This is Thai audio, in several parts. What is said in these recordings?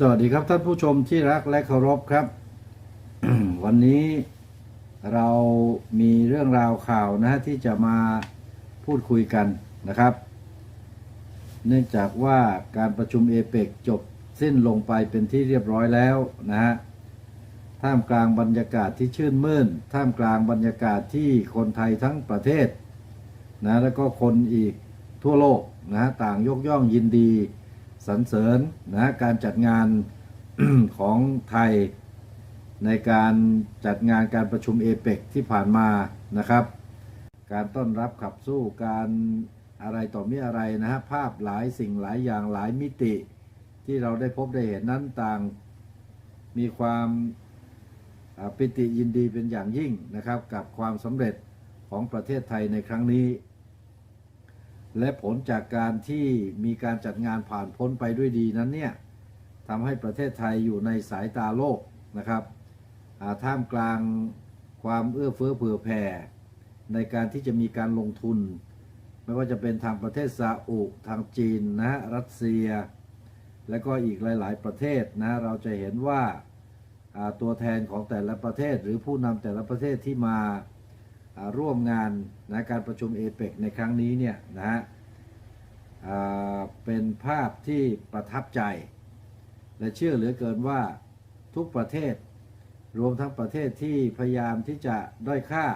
สวัสดีครับท่านผู้ชมที่รักและเคารพครับ วันนี้เรามีเรื่องราวข่าวนะที่จะมาพูดคุยกันนะครับ เนื่องจากว่าการประชุมเอเปกจบสิ้นลงไปเป็นที่เรียบร้อยแล้วนะฮะท่ามกลางบรรยากาศที่ชื่นมื่น ท่ามกลางบรรยากาศที่คนไทยทั้งประเทศนะแล้วก็คนอีกทั่วโลกนะต่างยกย่องยินดี สรรเสริญนะการจัดงานของไทยในการจัดงานการประชุมเอเปกที่ผ่านมานะครับ การต้อนรับขับสู้การอะไรต่อมีอะไรนะฮะภาพหลายสิ่งหลายอย่างหลายมิติ ที่เราได้พบได้เห็นนั้นต่างมีความปิติยินดีเป็นอย่างยิ่งนะครับ กับความสำเร็จของประเทศไทยในครั้งนี้ และผลจากการที่มีการจัดงานผ่านพ้นไปด้วยดีนั้นเนี่ยทำให้ประเทศไทยอยู่ในสายตาโลกนะครับท่ามกลางความเอื้อเฟื้อเผื่อแผ่ในการที่จะมีการลงทุน ไม่ว่าจะเป็นทางประเทศซาอุทางจีนนะรัสเซีย และก็อีกหลาย ๆ ประเทศนะเราจะเห็นว่าตัวแทนของแต่ละประเทศหรือผู้นำแต่ละประเทศที่มา ร่วมงานนะการประชุมเอเปกในครั้งนี้เนี่ยนะฮะเป็นภาพที่ประทับใจ และเชื่อเหลือเกินว่าทุกประเทศ รวมทั้งประเทศที่พยายามที่จะด้อยค่า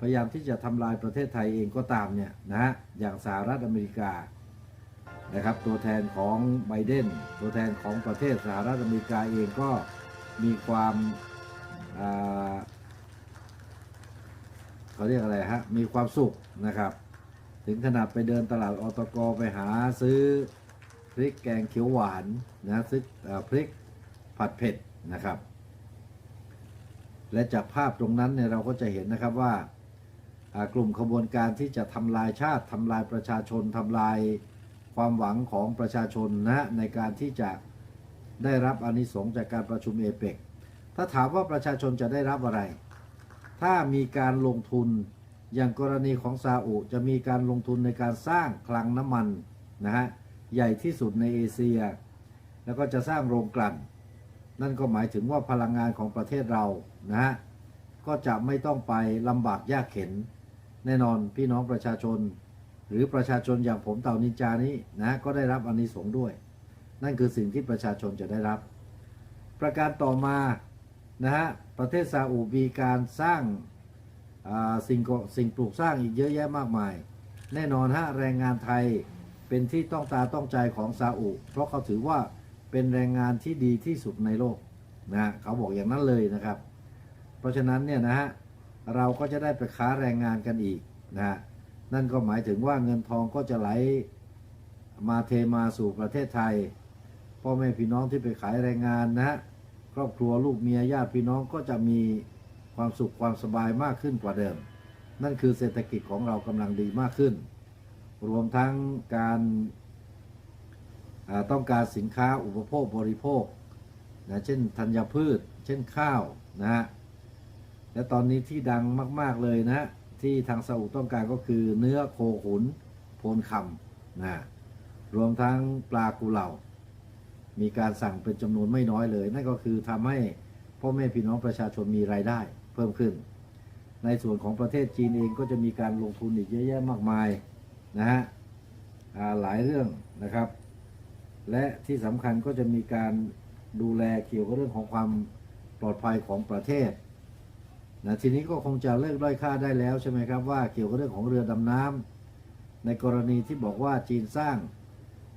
พยายามที่จะทำลายประเทศไทยเองก็ตามเนี่ยนะฮะอย่างสหรัฐอเมริกานะครับตัวแทนของไบเดนตัวแทนของประเทศสหรัฐอเมริกาเองก็มีความา เขาเรียกอะไรฮะ มีความสุขนะครับ ถึงขนาดไปเดินตลาดอตกไปหาซื้อพริกแกงเขียวหวานนะซื้อพริกผัดเผ็ดนะครับ และจากภาพตรงนั้นเนี่ยเราก็จะเห็นนะครับว่ากลุ่มขบวนการที่จะทำลายชาติทำลายประชาชนทำลายความหวังของประชาชนนะในการที่จะได้รับอนิสงส์จากการประชุมเอเปกถ้าถามว่าประชาชนจะได้รับอะไร ถ้ามีการลงทุนอย่างกรณีของซาอุจะมีการลงทุนในการสร้างคลังน้ำมันนะฮะใหญ่ที่สุดในเอเชีย แล้วก็จะสร้างโรงกลั่น นั่นก็หมายถึงว่าพลังงานของประเทศเรานะฮะก็จะไม่ต้องไปลำบากยากเข็น แน่นอนพี่น้องประชาชน หรือประชาชนอย่างผมเต่านินจานี้นะก็ได้รับอานิสงส์ด้วย นั่นคือสิ่งที่ประชาชนจะได้รับ ประการต่อมานะฮะ ประเทศซาอุมีการสร้างสิ่งก่อสิ่งปลูกสร้างอีกเยอะแยะมากมาย แน่นอนฮะแรงงานไทยเป็นที่ต้องตาต้องใจของซาอุ เพราะเขาถือว่าเป็นแรงงานที่ดีที่สุดในโลกนะเขาบอกอย่างนั้นเลยนะครับ เพราะฉะนั้นเนี่ยนะฮะเราก็จะได้ไปค้าแรงงานกันอีกนะฮะนั่นก็หมายถึงว่าเงินทองก็จะไหลมาเทมาสู่ประเทศไทยพ่อแม่พี่น้องที่ไปขายแรงงานนะฮะ รอบครัวลูกเมียญาติพี่น้องก็จะมีความสุขความสบายมากขึ้นกว่าเดิม นั่นคือเศรษฐกิจของเรากำลังดีมากขึ้น รวมทั้งการต้องการสินค้าอุปโภคบริโภคนะเช่นธัญพืช เช่นข้าวนะฮะและตอนนี้ที่ดังมาก ๆเลยนะฮะที่ทางซาอุต้องการก็คือเนื้อโคขุนโพนคำนะรวมทั้งปลากุเหล่า มีการสั่งเป็นจำนวนไม่น้อยเลย นั่นก็คือทำให้พ่อแม่พี่น้องประชาชนมีรายได้เพิ่มขึ้น ในส่วนของประเทศจีนเองก็จะมีการลงทุนอีกเยอะแยะมากมายนะฮะหลายเรื่องนะครับ และที่สำคัญก็จะมีการดูแลเกี่ยวกับเรื่องของความปลอดภัยของประเทศนะทีนี้ก็คงจะเลิกด้อยค่าได้แล้วใช่ไหมครับว่าเกี่ยวกับเรื่องของเรือดำน้ำในกรณีที่บอกว่าจีนสร้าง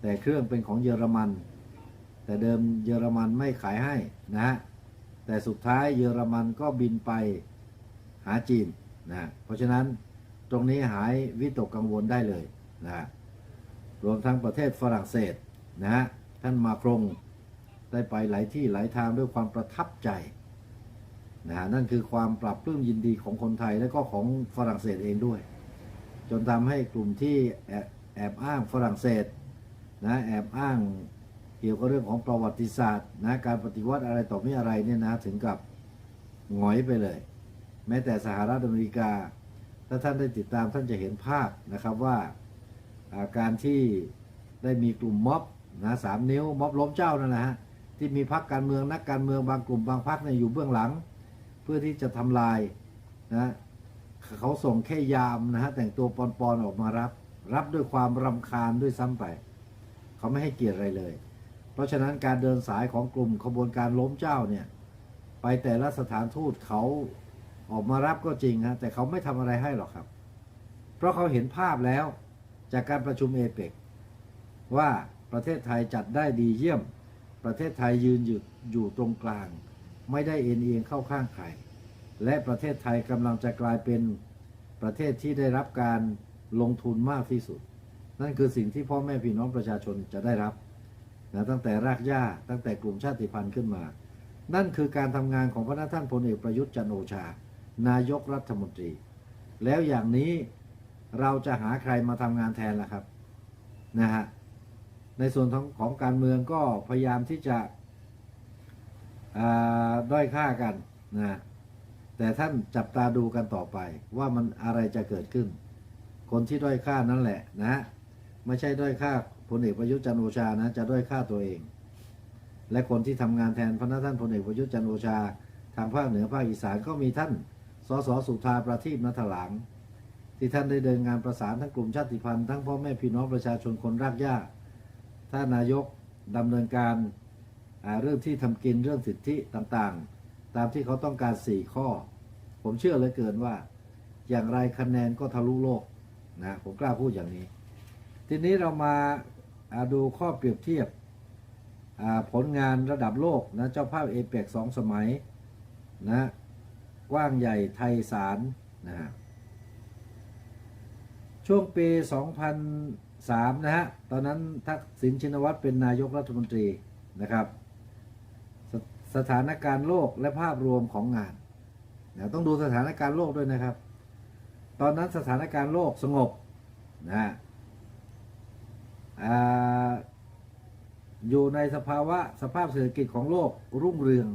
แต่เครื่องเป็นของเยอรมัน แต่เดิมเยอรมันไม่ขายให้นะแต่สุดท้ายเยอรมันก็บินไปหาจีนนะเพราะฉะนั้นตรงนี้หายวิตกกังวลได้เลยนะรวมทั้งประเทศฝรั่งเศสนะท่านมาครงได้ไปหลายที่หลายทางด้วยความประทับใจนะฮะนั่นคือความปรับปลื้มยินดีของคนไทยและก็ของฝรั่งเศสเองด้วย จนทำให้กลุ่มที่แอบแอบอ้างฝรั่งเศสนะแอบอ้าง เกี่ยวกับเรื่องของประวัติศาสตร์นะการปฏิวัติอะไรต่อไม่อะไรเนี่ยนะถึงกับหงอยไปเลย แม้แต่สหรัฐอเมริกา ถ้าท่านได้ติดตามท่านจะเห็นภาพนะครับว่าาการที่ได้มีกลุ่มม็อบนะสามนิ้วม็อบล้มเจ้านั่นแหละฮะที่มีพรรคการเมืองนักการเมืองบางกลุ่มบางพรรคเนี่ยอยู่เบื้องหลัง เพื่อที่จะทำลายนะเขาส่งแค่ยามนะฮะแต่งตัวปอนๆออกมารับ รับด้วยความรำคาญด้วยซ้ำไป เขาไม่ให้เกียรติอะไรเลย เพราะฉะนั้นการเดินสายของกลุ่มขบวนการล้มเจ้าเนี่ย ไปแต่ละสถานทูตเขาออกมารับก็จริงฮะแต่เขาไม่ทำอะไรให้หรอกครับ เพราะเขาเห็นภาพแล้วจากการประชุมเอเปกว่าประเทศไทยจัดได้ดีเยี่ยม ประเทศไทยยืนอยู่อยู่ตรงกลาง ไม่ได้เอ็นเอียงเข้าข้างใคร และประเทศไทยกำลังจะกลายเป็นประเทศที่ได้รับการลงทุนมากที่สุด นั่นคือสิ่งที่พ่อแม่พี่น้องประชาชนจะได้รับ นะตั้งแต่รากหญ้าตั้งแต่กลุ่มชาติพันธุ์ขึ้นมา นั่นคือการทำงานของพระท่านพลเอกประยุทธ์จันโอชา นายกรัฐมนตรี แล้วอย่างนี้เราจะหาใครมาทำงานแทนล่ะครับนะฮะในส่วนของของการเมืองก็พยายามที่จะด้อยค่ากันนะแต่ท่านจับตาดูกันต่อไปว่ามันอะไรจะเกิดขึ้น คนที่ด้อยค่านั่นแหละนะไม่ใช่ด้อยค่า พลเอกประยุทธ์จันโอชานะจะด้อยค่าตัวเอง และคนที่ทำงานแทนพระท่านพลเอกประยุทธ์จันโอชา ทางภาคเหนือภาคอีสานก็มีท่านสสสุธาประทีปนัทหลัง ที่ท่านได้เดินงานประสานทั้งกลุ่มชาติพันธุ์ทั้งพ่อแม่พี่น้องประชาชนคนรากหญ้าท่านนายกดำเนินการเรื่องที่ทำกินเรื่องสิทธิต่างๆ ตามที่เขาต้องการ 4 ข้อ ผมเชื่อเลยเกินว่า อย่างไรคะแนนก็ทะลุโลกนะผมกล้าพูดอย่างนี้ ทีนี้เรามา ดูข้อเปรียบเทียบผลงานระดับโลกนะเจ้าภาพเอเปกสองสมัยนะกว้างใหญ่ไทยสารนะฮะช่วงปี 2003 นะฮะ ตอนนั้นทักษิณชินวัตรเป็นนายกรัฐมนตรีนะครับสสถานการณ์โลกและภาพรวมของงานนะต้องดูสถานการณ์โลกด้วยนะครับ ตอนนั้นสถานการณ์โลกสงบนะฮะ อยู่ในสภาวะสภาพเศรษฐกิจของโลกรุ่งเรือง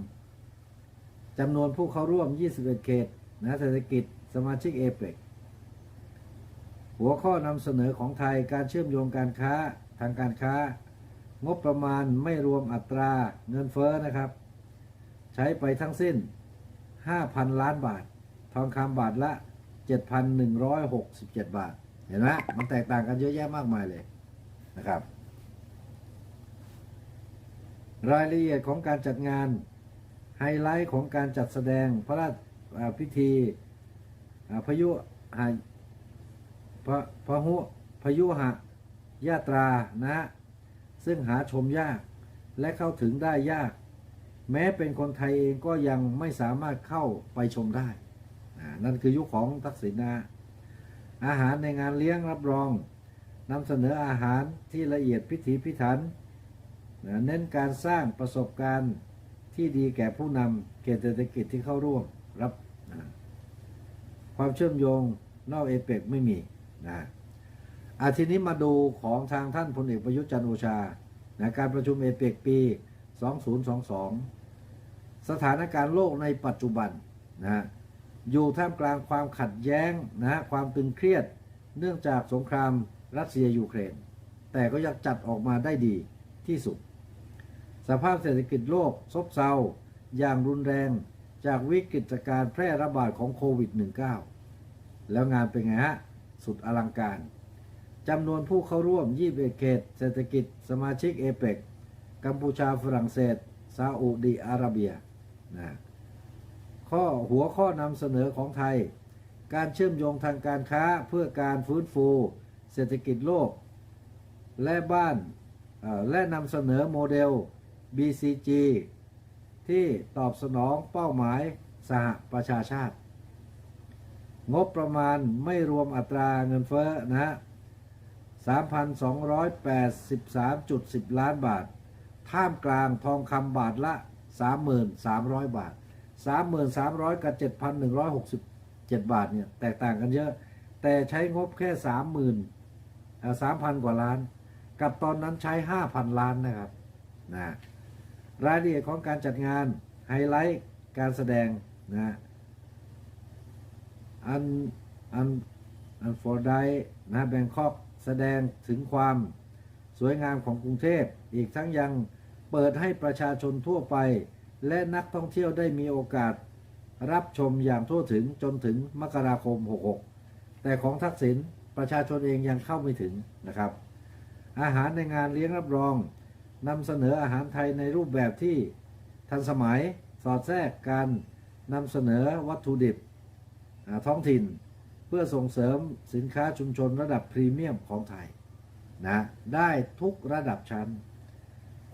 จำนวนผู้เข้าร่วม 21 เขตนะเศรษฐกิจสมาชิกเอเปกหัวข้อนำเสนอของไทยการเชื่อมโยงการค้าทางการค้า งบประมาณไม่รวมอัตราเงินเฟ้อนะครับ ใช้ไปทั้งสิ้น 5,000 ล้านบาท ทองคำบาทละ 7,167 บาท เห็นไหมมันแตกต่างกันเยอะแยะมากมายเลย นะครับ รายละเอียดของการจัดงานไฮไลท์ของการจัดแสดงพระราชพิธีพยุหาพระพระหุพยุหะยาตรานะ ซึ่งหาชมยากและเข้าถึงได้ยาก แม้เป็นคนไทยเองก็ยังไม่สามารถเข้าไปชมได้ นั่นคือยุคของทักษิณนะอาหารในงานเลี้ยงรับรอง นำเสนออาหารที่ละเอียดพิถีพิถัน เน้นการสร้างประสบการณ์ที่ดีแก่ผู้นำเขตเศรษฐกิจที่เข้าร่วมรับนะความเชื่อมโยงนอกเอเปกไม่มีนะอาทีนี้มาดูของทางท่านพลเอกประยุทธ์จันโอชานะการประชุมเอเปกปี 2022 สถานการณ์โลกในปัจจุบันนะอยู่ท่ามกลางความขัดแย้งนะความตึงเครียด เนื่องจากสงคราม รัสเซียยูเครน แต่ก็ยังจัดออกมาได้ดีที่สุด สภาพเศรษฐกิจโลกซบเซาอย่างรุนแรงจากวิกฤตการแพร่ระบาดของโควิด -19 แล้วงานเป็นไงฮะ สุดอลังการจำนวนผู้เข้าร่วม 21 เขต เศรษฐกิจ สมาชิกเอเปกกัมพูชาฝรั่งเศสซาอุดีอาระเบียนะข้อหัวข้อนำเสนอของไทย การเชื่อมโยงทางการค้าเพื่อการฟื้นฟู เศรษฐกิจโลก และบ้านและนำเสนอโมเดล BCG ที่ตอบสนองเป้าหมายสหประชาชาติ งบประมาณไม่รวมอัตราเงินเฟ้อนะฮะ3,283.10 ล้านบาท ท่ามกลางทองคำบาทละ 3,300 บาท 3,300 กับ 7,167 บาทเนี่ย แตกต่างกันเยอะ แต่ใช้งบแค่ 30,000 อ่า3,000กว่าล้าน กับตอนนั้นใช้5,000ล้านนะครับนะรายละเอียดของการจัดงานไฮไลท์การแสดงนะอันอันอันฟอร์ไดนะแบงคอกแสดงถึงความสวยงามของกรุงเทพ อีกทั้งยังเปิดให้ประชาชนทั่วไป และนักท่องเที่ยวได้มีโอกาสรับชมอย่างทั่วถึงจนถึงมกราคม 66 แต่ของทักษิณ ประชาชนเองยังเข้าไม่ถึงนะครับ อาหารในงานเลี้ยงรับรองนำเสนออาหารไทยในรูปแบบที่ทันสมัยสอดแทรกการนำเสนอวัตถุดิบท้องถิ่น เพื่อส่งเสริมสินค้าชุมชนระดับพรีเมียมของไทยนะได้ทุกระดับชั้น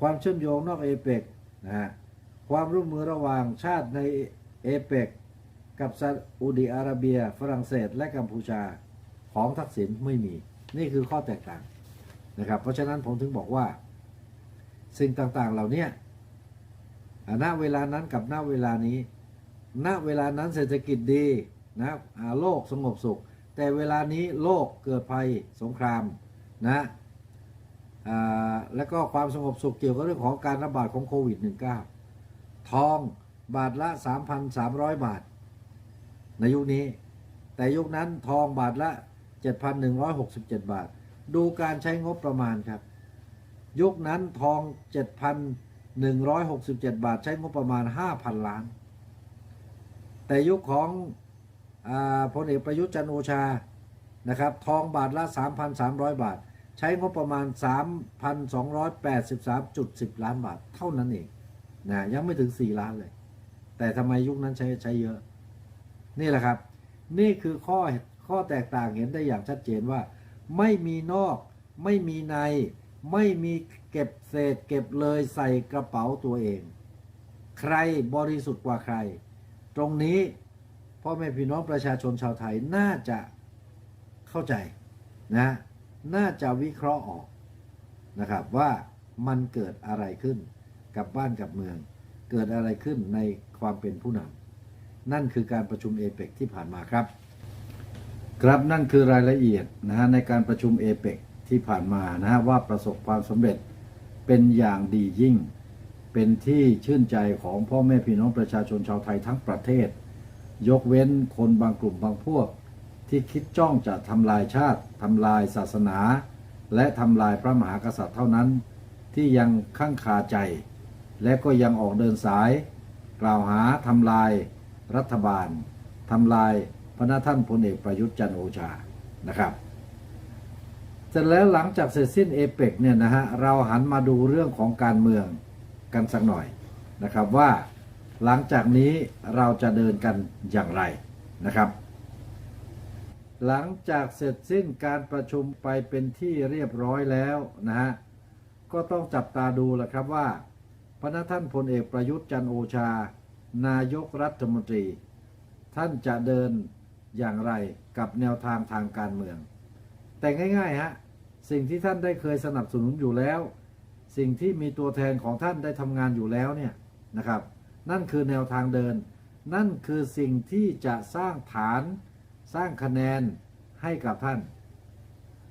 ความเชื่อมโยงนอกเอเปกนะฮะความร่วมมือระหว่างชาติในเอเปกกับซาอุดิอาระเบีย ฝรั่งเศสและกัมพูชา ของทักษิณไม่มี นี่คือข้อแตกต่างนะครับ เพราะฉะนั้นผมถึงบอกว่า สิ่งต่างๆเหล่านี้ยอ่าณเวลานั้นกับณเวลานี้ ณเวลานั้นเศรษฐกิจดีนะโลกสงบสุข แต่เวลานี้โลกเกิดภัยสงครามนะแล้วก็ความสงบสุขเกี่ยวกับเรื่องของการระบาดของโควิด -19 ทองบาทละ 3,300 บาท ในยุคนี้ แต่ยุคนั้นทองบาทละ 7,167 บาท ดูการใช้งบประมาณครับ ยุคนั้นทอง 7,167 บาท ใช้งบประมาณ 5,000 ล้าน แต่ยุคของอพลเอกประยุทธ์จันโอชานะครับทองบาทละ 3,300 บาท ใช้งบประมาณ 3,283.10 ล้านบาท เท่านั้นเองนะยังไม่ถึง 4 ล้านเลย แต่ทำไมยุคนั้นใช้ใช้เยอะ นี่แหละครับ นี่คือข้อ ข้อแตกต่างเห็นได้อย่างชัดเจนว่า ไม่มีนอก ไม่มีใน ไม่มีเก็บเศษ เก็บเลยใส่กระเป๋าตัวเอง ใครบริสุทธิ์กว่าใคร ตรงนี้พ่อแม่พี่น้องประชาชนชาวไทยน่าจะเข้าใจนะน่าจะวิเคราะห์ออกนะครับว่ามันเกิดอะไรขึ้นกับบ้านกับเมือง เกิดอะไรขึ้นในความเป็นผู้นำนั่นคือการประชุมเอเปกที่ผ่านมาครับ ครับนั่นคือรายละเอียดนะฮะในการประชุมเอเปกที่ผ่านมานะฮะว่าประสบความสำเร็จเป็นอย่างดียิ่ง เป็นที่ชื่นใจของพ่อแม่พี่น้องประชาชนชาวไทยทั้งประเทศ ยกเว้นคนบางกลุ่มบางพวก ที่คิดจ้องจะทำลายชาติทำลายศาสนา และทำลายพระมหากษัตริย์เท่านั้น ที่ยังข้างคาใจ และก็ยังออกเดินสาย กล่าวหาทำลายรัฐบาลทำลาย พระนาท่านพลเอกประยุทธ์จันโอชานะครับเสร็จแล้วหลังจากเสร็จสิ้นเอเปกเนี่ยนะฮะเราหันมาดูเรื่องของการเมืองกันสักหน่อยนะครับว่าหลังจากนี้เราจะเดินกันอย่างไรนะครับ หลังจากเสร็จสิ้นการประชุมไปเป็นที่เรียบร้อยแล้วนะฮะก็ต้องจับตาดูแหละครับว่าพระท่านพลเอกประยุทธ์จันโอชา นายกรัฐมนตรี ท่านจะเดิน อย่างไรกับแนวทางทางการเมือง แต่ง่ายๆฮะสิ่งที่ท่านได้เคยสนับสนุนอยู่แล้ว สิ่งที่มีตัวแทนของท่านได้ทำงานอยู่แล้วเนี่ยนะครับ นั่นคือแนวทางเดิน นั่นคือสิ่งที่จะสร้างฐานสร้างคะแนนให้กับท่าน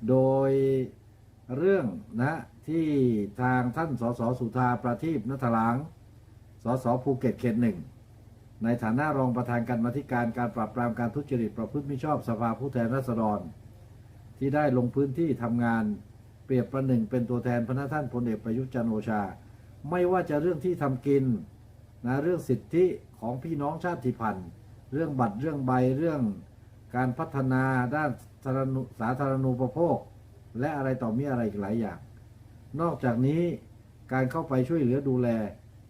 โดยเรื่องนะที่ทางท่านสสสุธาประทีปนัทลางสสภูเก็ตเขตหนึ่ง ในฐานะรองประธานการมาธิการการปราบปรามการทุจริตประพฤติมิชอบสภาผู้แทนราษฎร ที่ได้ลงพื้นที่ทำงานเปรียบประหนึ่งเป็นตัวแทนพระท่านพลเอกประยุทธ์จันโอชา ไม่ว่าจะเรื่องที่ทำกินนะเรื่องสิทธิของพี่น้องชาติพันธุ์ เรื่องบัตรเรื่องใบเรื่องการพัฒนาด้านสาธารณูสาธารณูปโภค และอะไรต่อมีอะไรอีกหลายอย่าง นอกจากนี้การเข้าไปช่วยเหลือดูแล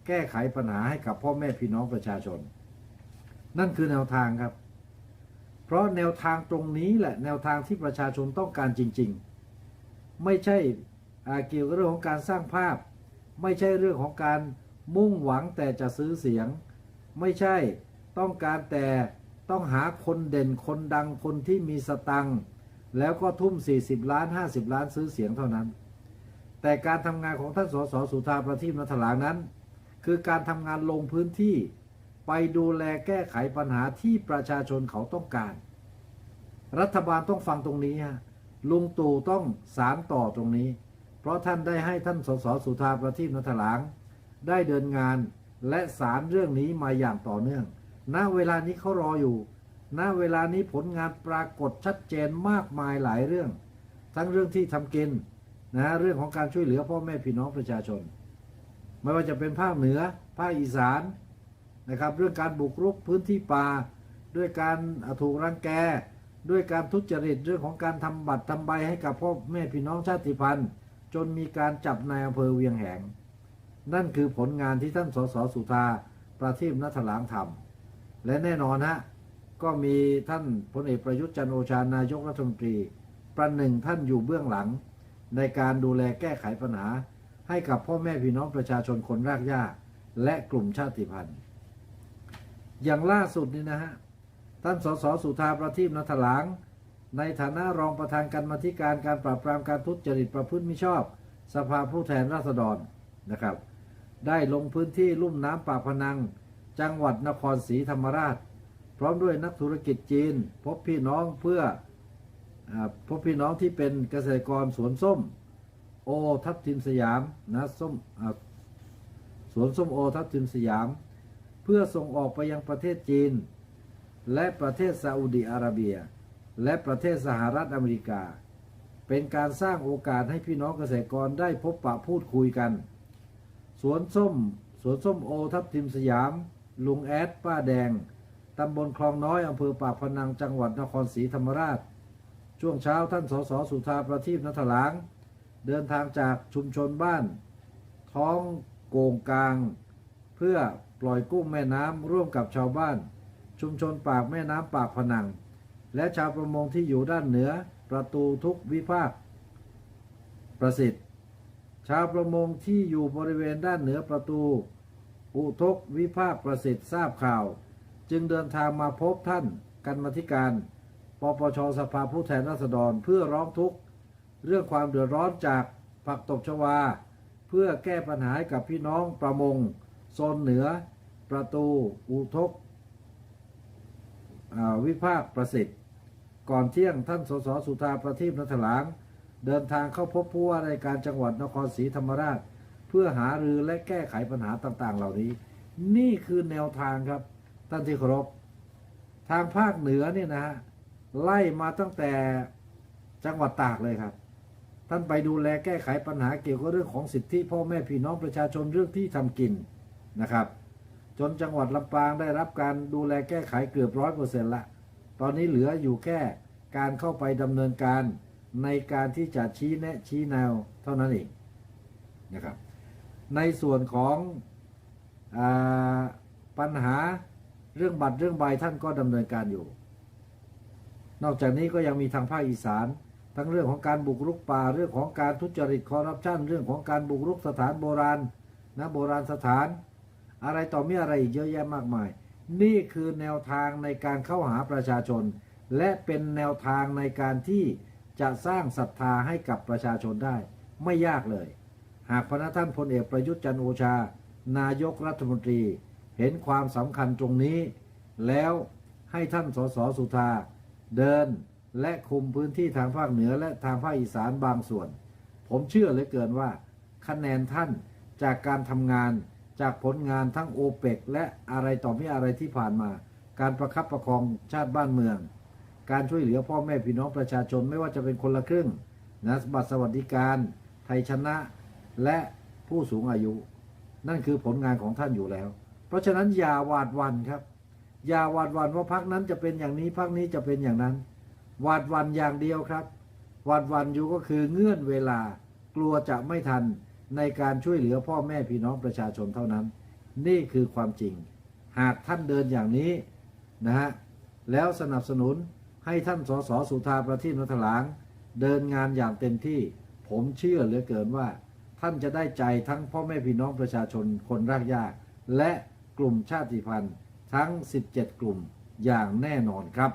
แก้ไขปัญหาให้กับพ่อแม่พี่น้องประชาชน นั่นคือแนวทางครับ เพราะแนวทางตรงนี้แหละแนวทางที่ประชาชนต้องการจริง ๆ ไม่ใช่เกี่ยวกับเรื่องของการสร้างภาพ ไม่ใช่เรื่องของการมุ่งหวังแต่จะซื้อเสียง ไม่ใช่ต้องการแต่ต้องหาคนเด่นคนดังคนที่มีสตังค์แล้วก็ทุ่ม 40 ล้าน 50 ล้านซื้อเสียงเท่านั้น แต่การทำงานของท่านสสสุธาประทีปนัทหลางนั้น คือการทำงานลงพื้นที่ ไปดูแลแก้ไขปัญหาที่ประชาชนเขาต้องการ รัฐบาลต้องฟังตรงนี้ฮะลุงตู่ต้องสารต่อตรงนี้ เพราะท่านได้ให้ท่านสสสุธาประทีปนัทหลางได้เดินงานและสารเรื่องนี้มาอย่างต่อเนื่อง ณ เวลานี้เขารออยู่ ณ เวลานี้ผลงานปรากฏชัดเจนมากมายหลายเรื่อง ทั้งเรื่องที่ทำกินนะเรื่องของการช่วยเหลือพ่อแม่พี่น้องประชาชน ไม่ว่าจะเป็นภาคเหนือ ภาคอีสาน นะครับ เรื่องการบุกรุกพื้นที่ป่า ด้วยการถูกรังแก ด้วยการทุจริตเรื่องของการทำบัตรทำใบให้กับพ่อแม่พี่น้องชาติพันธุ์ จนมีการจับนายอำเภอเวียงแหง นั่นคือผลงานที่ท่านสสสุธาประทีปนัทหลางทำและแน่นอนฮะก็มีท่านพลเอกประยุทธ์จันโอชานายกรัฐมนตรี ประหนึ่งท่านอยู่เบื้องหลัง ในการดูแลแก้ไขปัญหา ให้กับพ่อแม่พี่น้องประชาชนคนรากหญ้า และกลุ่มชาติพันธุ์ อย่างล่าสุดนี่นะฮะ ท่านสสสุธาประทีปนัทหลางในฐานะรองประธานการมาธิการการปราบปรามการทุจริตประพฤติมิชอบ สภาผู้แทนราษฎรนะครับ ได้ลงพื้นที่ลุ่มน้ำปากพนัง จังหวัดนครศรีธรรมราช พร้อมด้วยนักธุรกิจจีน พบพี่น้องเพื่ออพบพี่น้องที่เป็นเกษตรกรสวนส้ม โอทับทิมสยามนะส้มอ่าสวนส้มโอทับทิมสยาม เพื่อส่งออกไปยังประเทศจีน และประเทศซาอุดีอาระเบีย และประเทศสหรัฐอเมริกา เป็นการสร้างโอกาสให้พี่น้องเกษตรกรได้พบปะพูดคุยกัน สวนส้ม สวนส้มโอทับทิมสยาม ลุงแอด ป้าแดง ตำบลคลองน้อยอำเภอปากพนังจังหวัดนครศรีธรรมราช ช่วงเช้าท่านสสสุธาประทีปนัทหลาง เดินทางจากชุมชนบ้าน ท้องโกงกลาง เพื่อ ปล่อยกุ้งแม่น้ำร่วมกับชาวบ้าน ชุมชนปากแม่น้ำปากพนัง และชาวประมงที่อยู่ด้านเหนือประตูทุกวิภาค ประสิทธิ์ ชาวประมงที่อยู่บริเวณด้านเหนือประตู อุทกวิภาคประสิทธิ์ทราบข่าว จึงเดินทางมาพบท่านกันมาธิการปปชสภาผู้แทนราษฎรเพื่อร้องทุกข์ เรื่องความเดือดร้อนจากผักตบชวา เพื่อแก้ปัญหาให้กับพี่น้องประมงโซนเหนือ ประตู อุทกวิภาคประสิทธิ์ ก่อนเที่ยงท่านสสสุธาประทีปนัทหลาง เดินทางเข้าพบผู้ว่าราชการจังหวัดนครศรีธรรมราช เพื่อหารือและแก้ไขปัญหาต่างๆ เหล่านี้ นี่คือแนวทางครับท่านที่เคารพทางภาคเหนือเนี่ยนะฮะไล่มาตั้งแต่จังหวัดตากเลยครับ ท่านไปดูแลแก้ไขปัญหาเกี่ยวกับเรื่องของสิทธิพ่อแม่พี่น้องประชาชนเรื่องที่ทำกินนะครับ จนจังหวัดลำปางได้รับการดูแลแก้ไขเกือบร้อยเปอร์เซ็นต์ละ ตอนนี้เหลืออยู่แค่การเข้าไปดำเนินการในการที่จะชี้แนะชี้แนวเท่านั้นเองนะครับ ในส่วนของอปัญหาเรื่องบัตรเรื่องใบท่านก็ดำเนินการอยู่ นอกจากนี้ก็ยังมีทางภาคอีสาน ทั้งเรื่องของการบุกรุกป่าเรื่องของการทุจริตคอร์รัปชันเรื่องของการบุกรุกสถานโบราณนะโบราณสถาน อะไรต่อมีอะไรอีกเยอะแยะมากมาย นี่คือแนวทางในการเข้าหาประชาชน และเป็นแนวทางในการที่จะสร้างศรัทธาให้กับประชาชนได้ ไม่ยากเลย หากพระท่านพลเอกประยุทธ์จันโอชา นายกรัฐมนตรี เห็นความสำคัญตรงนี้ แล้วให้ท่านสสสุธา เดินและคุมพื้นที่ทางภาคเหนือและทางภาคอีสานบางส่วน ผมเชื่อเหลือเกินว่า คะแนนท่านจากการทำงาน จากผลงานทั้งโอเปกและอะไรต่อไม่อะไรที่ผ่านมา การประคับประคองชาติบ้านเมือง การช่วยเหลือพ่อแม่พี่น้องประชาชนไม่ว่าจะเป็นคนละครึ่งนะบัตรสวัสดิการ ไทยชนะและผู้สูงอายุ นั่นคือผลงานของท่านอยู่แล้ว เพราะฉะนั้นอย่าหวาดวันครับ อย่าหวาดวันว่าพักนั้นจะเป็นอย่างนี้พักนี้จะเป็นอย่างนั้น หวาดวันอย่างเดียวครับ หวาดวันอยู่ก็คือเงื่อนเวลากลัวจะไม่ทัน ในการช่วยเหลือพ่อแม่พี่น้องประชาชนเท่านั้น นี่คือความจริง หากท่านเดินอย่างนี้นะฮะแล้วสนับสนุนให้ท่านสสสุธาประทีปนัทหลาง เดินงานอย่างเต็มที่ ผมเชื่อเหลือเกินว่า ท่านจะได้ใจทั้งพ่อแม่พี่น้องประชาชนคนรากหญ้าและกลุ่มชาติพันธุ์ทั้ง 17 กลุ่มอย่างแน่นอนครับ